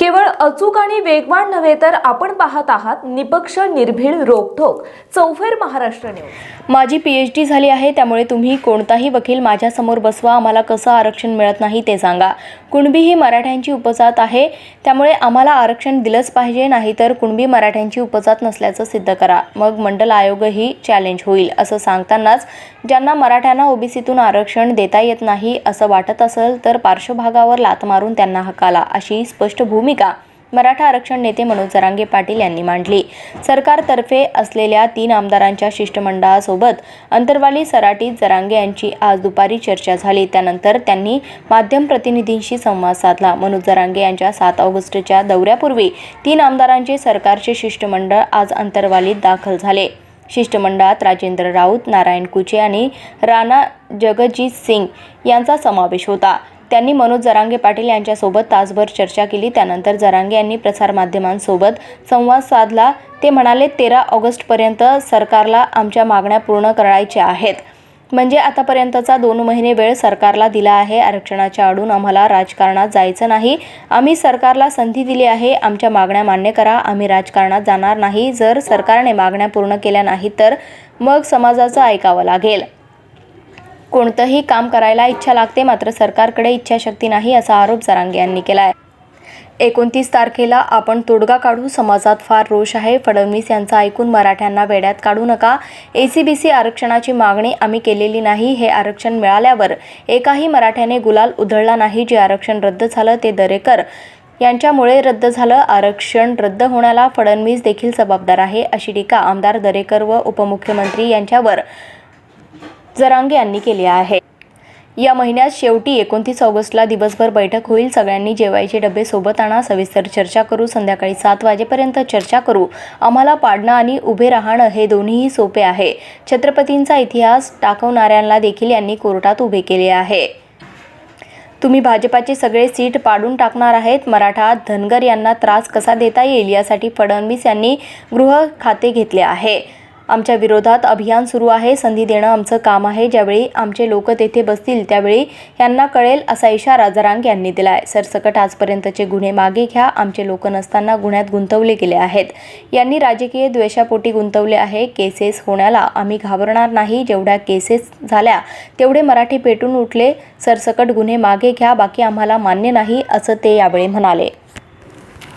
केवळ अचूक आणि वेगवान नव्हे तर आपण पाहत आहात निपक्ष निर्भीड रोखोक चौफेर महाराष्ट्र न्यूज. माझी पी एच डी झाली आहे त्यामुळे तुम्ही कोणताही वकील माझ्यासमोर बसवा आम्हाला कसं आरक्षण मिळत नाही ते सांगा. कुणबी ही मराठ्यांची उपजात आहे त्यामुळे आम्हाला आरक्षण दिलंच पाहिजे नाहीतर कुणबी मराठ्यांची उपजात नसल्याचं सिद्ध करा. मग मंडल आयोगही चॅलेंज होईल असं सांगतानाच ज्यांना मराठ्यांना ओबीसीतून आरक्षण देता येत नाही असं वाटत असेल तर पार्श्वभागावर लात मारून त्यांना हकाला अशी स्पष्ट भूमी भूमिका मराठा आरक्षण नेते मनोज जरांगे पाटील यांनी मांडली. सरकारतर्फे असलेल्या तीन आमदारांच्या शिष्टमंडळासोबत अंतरवाली सराटीत जरांगे यांची आज दुपारी चर्चा झाली. त्यानंतर त्यांनी माध्यम प्रतिनिधींशी संवाद साधला. मनोज जरांगे यांच्या सात ऑगस्टच्या दौऱ्यापूर्वी तीन आमदारांचे सरकारचे शिष्टमंडळ आज अंतरवालीत दाखल झाले. शिष्टमंडळात राजेंद्र राऊत नारायण कुचे आणि राणा जगजित सिंग यांचा समावेश होता. त्यांनी मनोज जरांगे पाटील यांच्यासोबत तासभर चर्चा केली. त्यानंतर जरांगे यांनी प्रसारमाध्यमांसोबत संवाद साधला. ते म्हणाले तेरा ऑगस्टपर्यंत सरकारला आमच्या मागण्या पूर्ण करायच्या आहेत. म्हणजे आतापर्यंतचा दोन महिने वेळ सरकारला दिला आहे. आरक्षणाच्या आडून आम्हाला राजकारणात जायचं नाही. आम्ही सरकारला संधी दिली आहे. आमच्या मागण्या मान्य करा. आम्ही राजकारणात जाणार नाही. जर सरकारने मागण्या पूर्ण केल्या नाही तर मग समाजाचं ऐकावं लागेल. कोणतंही काम करायला इच्छा लागते मात्र सरकारकडे इच्छाशक्ती नाही असा आरोप जरांगे यांनी केला आहे एकोणतीस तारखेला आपण तोडगा काढू समाजात फार रोष आहे. फडणवीस यांचं ऐकून मराठ्यांना वेड्यात काढू नका. ए सी बी सी आरक्षणाची मागणी आम्ही केलेली नाही. हे आरक्षण मिळाल्यावर एकाही मराठ्याने गुलाल उधळला नाही जे आरक्षण रद्द झालं ते दरेकर यांच्यामुळे रद्द झालं. आरक्षण रद्द होण्याला फडणवीस देखील जबाबदार आहे अशी टीका आमदार दरेकर व उपमुख्यमंत्री यांच्यावर जरांगे यांनी केले आहे. या महिन्यात शेवटी एकोणतीस ऑगस्टला दिवसभर बैठक होईल. सगळ्यांनी जेवायचे डबे सोबत आणा. सविस्तर चर्चा करू. संध्याकाळी सात वाजेपर्यंत चर्चा करू. आम्हाला पाडणं आणि उभे राहणं हे दोन्हीही सोपे आहे. छत्रपतींचा इतिहास टाकवणाऱ्यांना देखील यांनी कोर्टात उभे केले आहे. तुम्ही भाजपाचे सगळे सीट पाडून टाकणार आहेत. मराठा धनगर यांना त्रास कसा देता येईल यासाठी फडणवीस यांनी गृह खाते घेतले आहे. आमच्या विरोधात अभियान सुरू आहे संधी देणं आमचं काम आहे. ज्यावेळी आमचे लोक तेथे बसतील त्यावेळी यांना कळेल असा इशारा जरांग यांनी दिला आहे सरसकट आजपर्यंतचे गुन्हे मागे घ्या. आमचे लोक नसताना गुन्ह्यात गुंतवले गेले आहेत. यांनी राजकीय द्वेषापोटी गुंतवले आहे. केसेस होण्याला आम्ही घाबरणार नाही. जेवढ्या केसेस झाल्या तेवढे मराठी पेटून उठले. सरसकट गुन्हे मागे घ्या. बाकी आम्हाला मान्य नाही असं ते यावेळी म्हणाले.